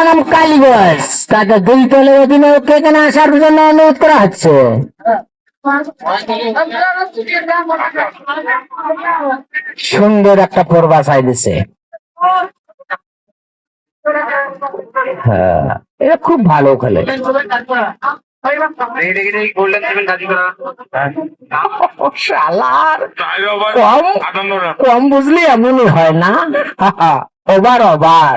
নাম কালীগঞ্জ তাকে দুই তলে অধিনায়ককে এখানে আসার জন্য অনুরোধ করা হচ্ছে সুন্দর একটা পর্বা চাই দিছে হ্যাঁ এটা খুব ভালো খেলে কম বুঝলি এমনই হয় না ওভার ওভার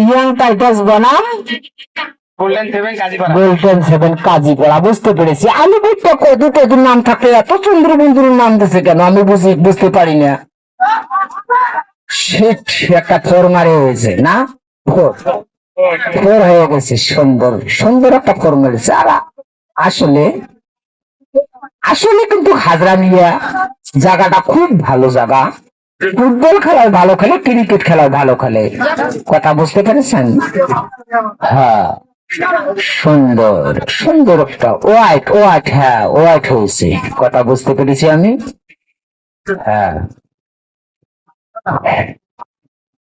ইয়াং টাইটাস বনাম গোল্ডেন সেভেন কাজীপাড়া বুঝতে পেরেছি। আমি বুঝতে কদু কদুর নাম থাকলে এত চন্দ্র বন্ধুর নাম দিছে কেন? আমি বুঝি বুঝতে পারি না। একটা ফোর মারে হয়েছে না? ফোর ফোর হয়ে গেছে সুন্দর সুন্দর একটা ফোর মেরেছে। আর আসলে আসলে কিন্তু হাজরা মিয়া জায়গাটা খুব ভালো জায়গা। ফুটবল খেলায় ভালো খেলে, ক্রিকেট খেলায় ভালো খেলে। কথা বুঝতে পেরেছেন? হ্যাঁ। সুন্দর সুন্দর একটা হোয়াইট হোয়াইট হ্যাঁ হোয়াইট হয়েছে। কথা বুঝতে পেরেছি আমি? হ্যাঁ।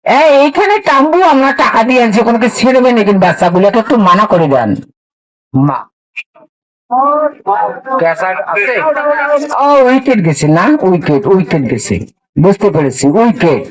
এই, এইখানে টাম্বু আমরা টাকা দিয়ে আনছি কোনো ছেড়বে নাকি বাচ্চাগুলোকে একটু মানা করে দেন। মা উইকেট গেছে না? উইকেট উইকেট গেছে। বুঝতে পেরেছি উইকেট।